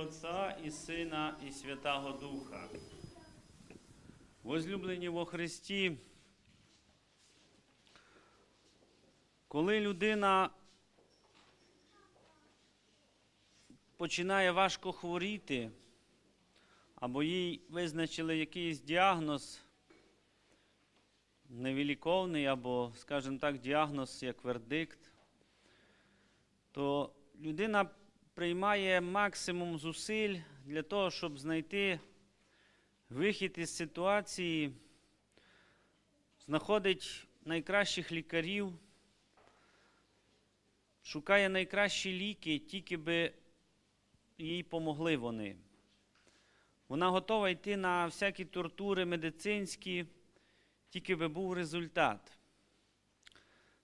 Отця і Сина, і Святого Духа. Возлюблені во Христі, коли людина починає важко хворіти, або їй визначили якийсь діагноз невіліковний, або, скажімо так, діагноз як вердикт, то людина приймає максимум зусиль для того, щоб знайти вихід із ситуації, знаходить найкращих лікарів, шукає найкращі ліки, тільки би їй помогли вони. Вона готова йти на всякі тортури медицинські, тільки би був результат.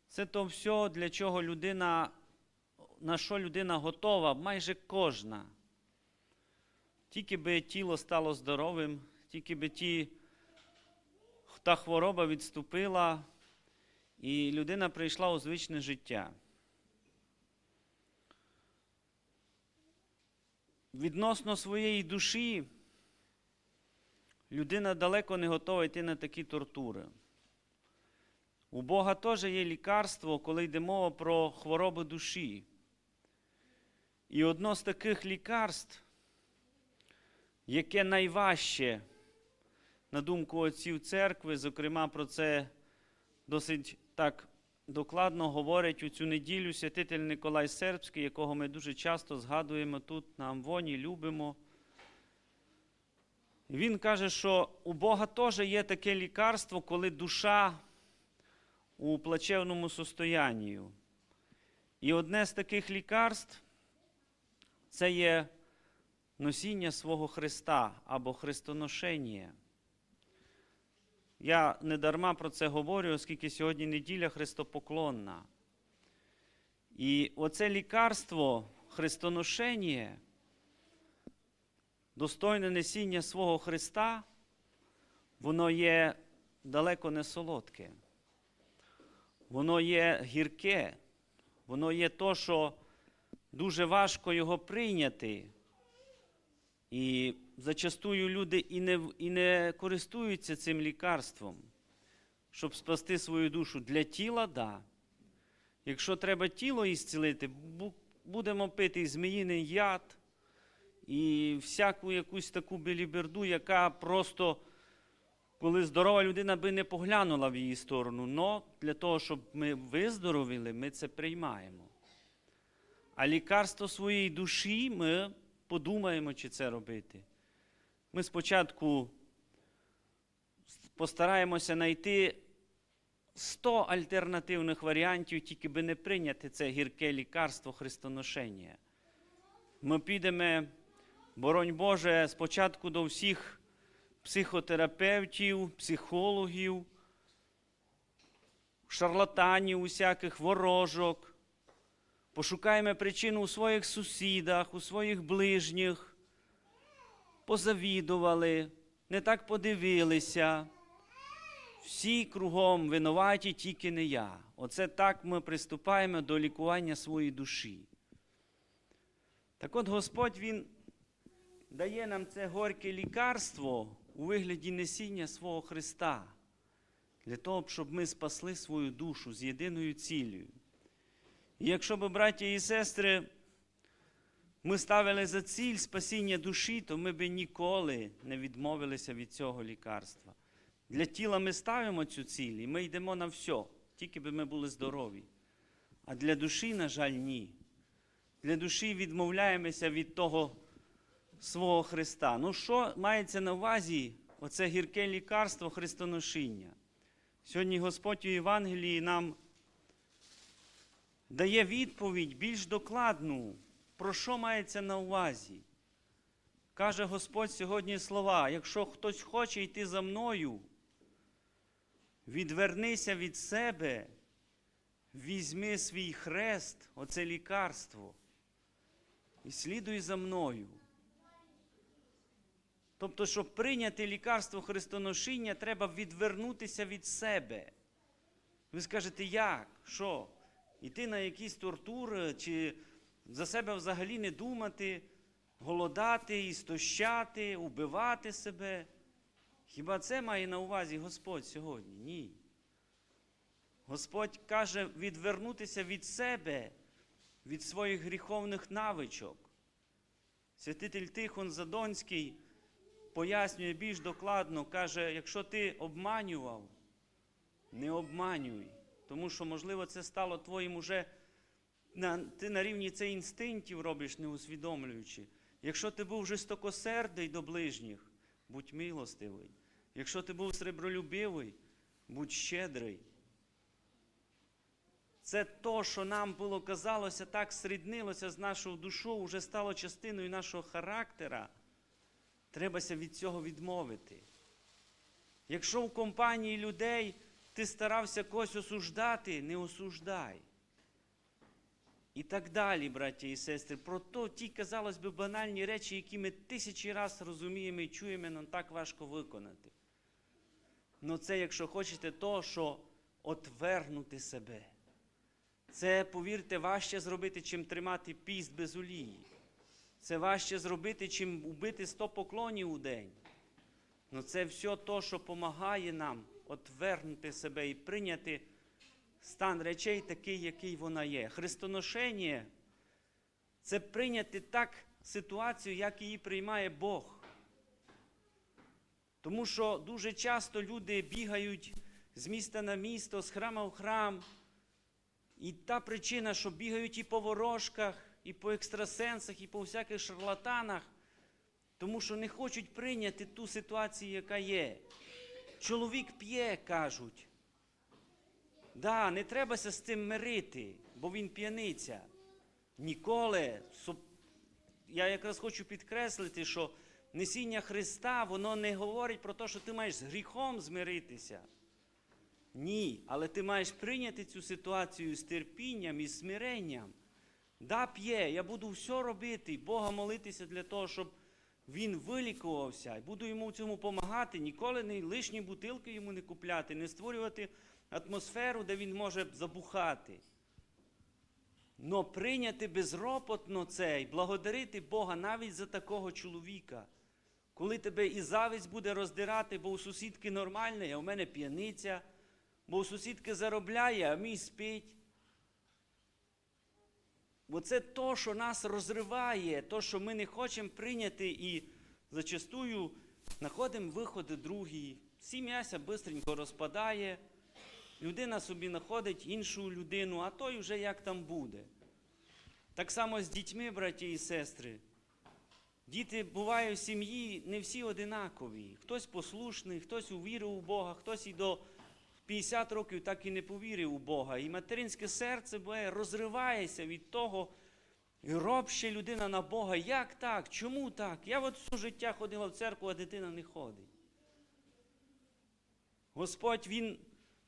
Це то все, для чого людина, на що людина готова, майже кожна. Тільки би тіло стало здоровим, тільки би ті, та хвороба відступила, і людина прийшла у звичне життя. Відносно своєї душі людина далеко не готова йти на такі тортури. У Бога теж є лікарство, коли йде мова про хворобу душі. І одно з таких лікарств, яке найважче, на думку отців церкви, зокрема, про це досить так докладно говорить у цю неділю святитель Николай Сербський, якого ми дуже часто згадуємо тут на Амвоні, любимо. Він каже, що у Бога теж є таке лікарство, коли душа у плачевному состоянні. І одне з таких лікарств це є носіння свого Христа або хрестоношення. Я не дарма про це говорю, оскільки сьогодні неділя христопоклонна. І оце лікарство, хрестоношення, достойне несіння свого Христа, воно є далеко не солодке. Воно є гірке, воно є то, що дуже важко його прийняти. І зачастую люди і не, і не користуються цим лікарством, щоб спасти свою душу. Для тіла, да. Якщо треба тіло ісцілити, будемо пити і зміїний яд, і всяку якусь таку біліберду, яка просто, коли здорова людина би не поглянула в її сторону. Но для того, щоб ми виздоровіли, ми це приймаємо. А лікарство своєї душі ми подумаємо, чи це робити. Ми спочатку постараємося знайти 100 альтернативних варіантів, тільки би не прийняти це гірке лікарство хрестоношення. Ми підемо, боронь Боже, спочатку до всіх психотерапевтів, психологів, шарлатанів, усяких ворожок. Пошукаємо причину у своїх сусідах, у своїх ближніх. Позавідували, не так подивилися. Всі кругом винуваті, тільки не я. Оце так ми приступаємо до лікування своєї душі. Так от Господь Він дає нам це горьке лікарство у вигляді несіння свого Христа, для того, щоб ми спасли свою душу з єдиною цілею. Якщо б, браття і сестри, ми ставили за ціль спасіння душі, то ми б ніколи не відмовилися від цього лікарства. Для тіла ми ставимо цю ціль, і ми йдемо на все, тільки би ми були здорові. А для душі, на жаль, ні. Для душі відмовляємося від того свого Христа. Ну, що мається на увазі оце гірке лікарство христоношіння? Сьогодні Господь у Євангелії нам дає відповідь більш докладну, про що мається на увазі. Каже Господь сьогодні слова: якщо хтось хоче йти за мною, відвернися від себе, візьми свій хрест, оце лікарство, і слідуй за мною. Тобто, щоб прийняти лікарство хрестоношіння, треба відвернутися від себе. Ви скажете, як? Що? Іти на якісь тортури, чи за себе взагалі не думати? голодати, істощати, убивати себе. Хіба це має на увазі Господь сьогодні? Ні. Господь каже відвернутися від себе, від своїх гріховних навичок. Святитель Тихон Задонський пояснює більш докладно, каже, якщо ти обманював, не обманюй, тому що, можливо, це стало твоїм уже, на, ти на рівні цих інстинктів робиш, не усвідомлюючи. Якщо ти був жорстокосердий до ближніх, будь милостивий. Якщо ти був сребролюбивий, будь щедрий. Це то, що нам було казалося, так сріднилося з нашою душою, вже стало частиною нашого характера. Требася від цього відмовити. Якщо в компанії людей ти старався когось осуждати, не осуждай. І так далі, браті і сестри, про то ті, казалось би, банальні речі, які ми тисячі раз розуміємо і чуємо, нам так важко виконати. Ну це, якщо хочете, то, що отвергнути себе. Це, повірте, важче зробити, чим тримати піст без олії. Це важче зробити, чим убити 100 поклонів у день. Ну це все то, що допомагає нам отвернути себе і прийняти стан речей такий, який вона є. Христоношення це прийняти так ситуацію, як її приймає Бог. Тому що дуже часто люди бігають з міста на місто, з храма в храм. І та причина, що бігають і по ворожках, і по екстрасенсах, і по всяких шарлатанах, тому що не хочуть прийняти ту ситуацію, яка є. Чоловік п'є, кажуть. Да, не требася з цим мирити, бо він п'яниця. Ніколи. Я якраз хочу підкреслити, що несіння Христа, воно не говорить про те, що ти маєш з гріхом змиритися. Ні, але ти маєш прийняти цю ситуацію з терпінням і смиренням. Да, п'є, я буду все робити, Бога молитися для того, щоб він вилікувався. Буду йому в цьому допомагати, ніколи не лишні бутилки йому не купляти, не створювати атмосферу, де він може забухати. Но прийняти безропотно це і благодарити Бога навіть за такого чоловіка. Коли тебе і завість буде роздирати, бо у сусідки нормальне, а у мене п'яниця, бо у сусідки заробляє, а мій спить. Бо це то, що нас розриває, то, що ми не хочемо прийняти і зачастую знаходимо виходи другі. Сім'яся бистренько розпадає, людина собі знаходить іншу людину, а той вже як там буде. Так само з дітьми, браті і сестри. Діти бувають в сім'ї не всі одинакові. Хтось послушний, хтось увірив у Бога, хтось і до 50 років так і не повірив у Бога. І материнське серце буває, розривається від того, і робще людина на Бога. Як так? Чому так? Я от все життя ходила в церкву, а дитина не ходить. Господь Він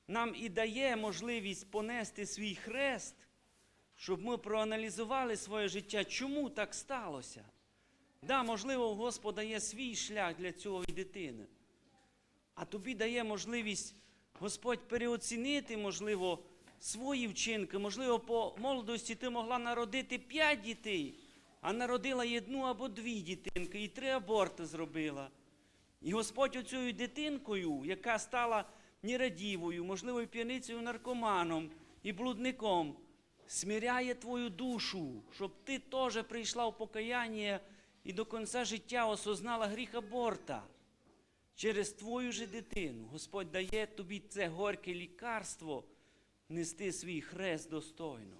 нам і дає можливість понести свій хрест, щоб ми проаналізували своє життя, чому так сталося. Да, можливо, у Господа є свій шлях для цього і дитини. А тобі дає можливість Господь переоцінити, можливо, свої вчинки. Можливо, по молодості ти могла народити п'ять дітей, а народила одну або дві дитинки, і три аборти зробила. І Господь оцею дитинкою, яка стала нерадівою, можливо, п'яницею наркоманом і блудником, смиряє твою душу, щоб ти теж прийшла в покаяння і до кінця життя осознала гріх аборта. Через твою же дитину Господь дає тобі це горьке лікарство нести свій хрест достойно.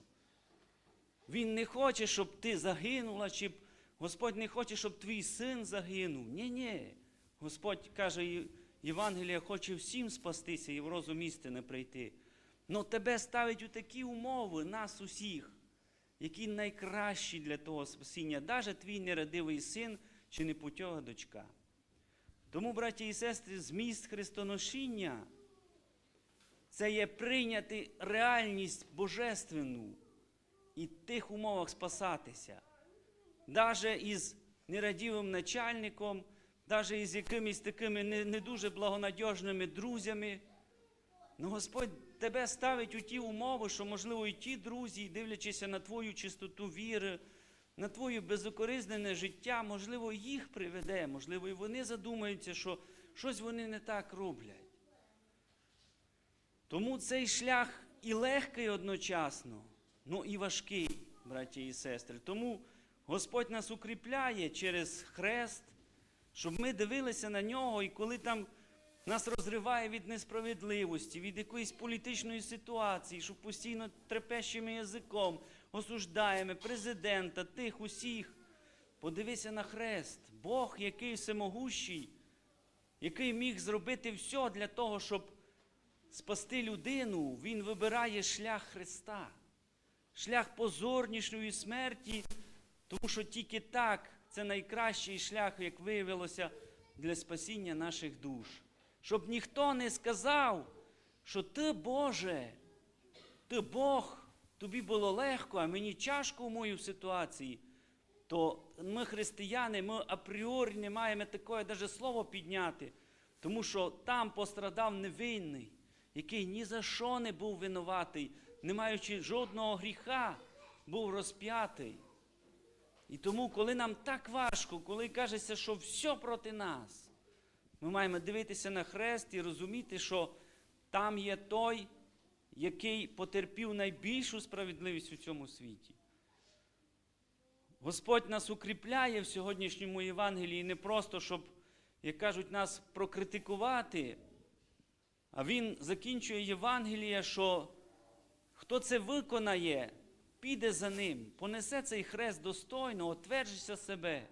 Він не хоче, щоб ти загинула, чи Господь не хоче, щоб твій син загинув. Ні, ні. Господь каже, Євангелія хоче всім спастися і в розум істини прийти. Но тебе ставить у такі умови, нас усіх, які найкращі для того спасіння, навіть твій нерадивий син чи непутьова дочка. Тому, браті і сестри, зміст хрестоношіння це є прийняти реальність божественну і в тих умовах спасатися. Даже із нерадівим начальником, даже із якимись такими не, не дуже благонадіжними друзями. Ну, Господь тебе ставить у ті умови, що, можливо, і ті друзі, дивлячись на твою чистоту віри, на твоє безукоризнене життя, можливо, їх приведе, можливо, і вони задумаються, що щось вони не так роблять. Тому цей шлях і легкий одночасно, ну і важкий, браті і сестри. Тому Господь нас укріпляє через хрест, щоб ми дивилися на нього, і коли там нас розриває від несправедливості, від якоїсь політичної ситуації, щоб постійно трепещими язиком осуждаємо президента, тих усіх. Подивися на хрест. Бог, який всемогущий, який міг зробити все для того, щоб спасти людину, він вибирає шлях Христа, шлях позорнішої смерті, тому що тільки так це найкращий шлях, як виявилося, для спасіння наших душ. Щоб ніхто не сказав, що ти, Боже, ти Бог, тобі було легко, а мені тяжко в моїй ситуації, то ми, християни, ми апріорі не маємо такое навіть слово підняти, тому що там пострадав невинний, який ні за що не був винуватий, не маючи жодного гріха, був розп'ятий. І тому, коли нам так важко, коли кажеться, що все проти нас, ми маємо дивитися на хрест і розуміти, що там є той, який потерпів найбільшу справедливість у цьому світі. Господь нас укріпляє в сьогоднішньому Євангелії не просто, щоб, як кажуть, нас прокритикувати, а Він закінчує Євангеліє, що хто це виконає, піде за ним, понесе цей хрест достойно, отверджується себе.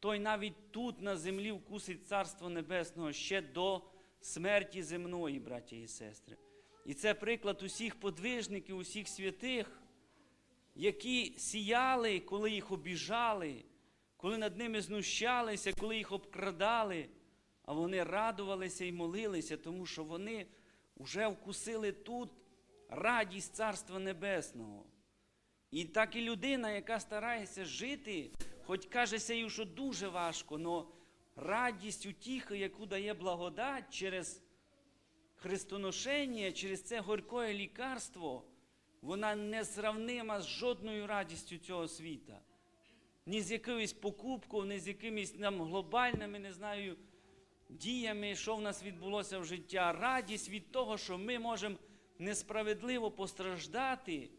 Той навіть тут на землі вкусить Царство Небесного ще до смерті земної, браті і сестри. І це приклад усіх подвижників, усіх святих, які сіяли, коли їх обіжали, коли над ними знущалися, коли їх обкрадали, а вони радувалися і молилися, тому що вони вже вкусили тут радість Царства Небесного. І так і людина, яка старається жити, хоч кажеться їй, що дуже важко, але радість утіхи, яку дає благодать через хрестоношення, через це горькое лікарство, вона не сравнима з жодною радістю цього світа. Ні з якоюсь покупкою, ні з якимись нам глобальними, не знаю, діями, що в нас відбулося в життя. Радість від того, що ми можемо несправедливо постраждати,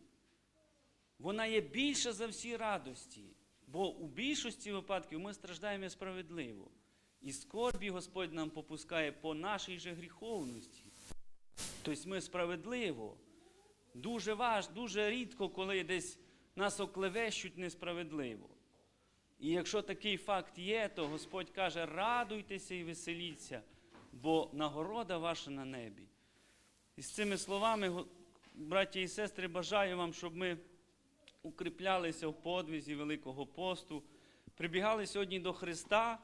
вона є більша за всі радості. Бо у більшості випадків ми страждаємо справедливо. І скорбі Господь нам попускає по нашій же гріховності. Тобто ми справедливо. Дуже важ, дуже рідко, коли десь нас оклевещуть несправедливо. І якщо такий факт є, то Господь каже, радуйтеся і веселіться, бо нагорода ваша на небі. І з цими словами, браті і сестри, бажаю вам, щоб ми укріплялися в подвізі Великого посту, прибігали сьогодні до Христа,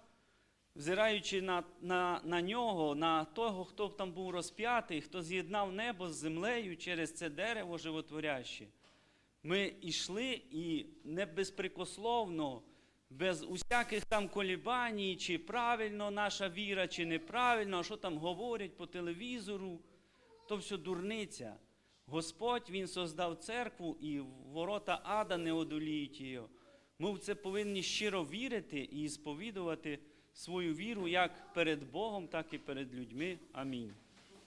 взираючи на, на, на нього, на того, хто там був розп'ятий, хто з'єднав небо з землею через це дерево животворяще. Ми йшли і не безпрекословно, без усяких там колібаній, чи правильно наша віра, чи неправильно, а що там говорять по телевізору, то все дурниця. Господь Він создав церкву і ворота ада не одоліють її. Ми в це повинні щиро вірити і сповідувати свою віру як перед Богом, так і перед людьми. Амінь.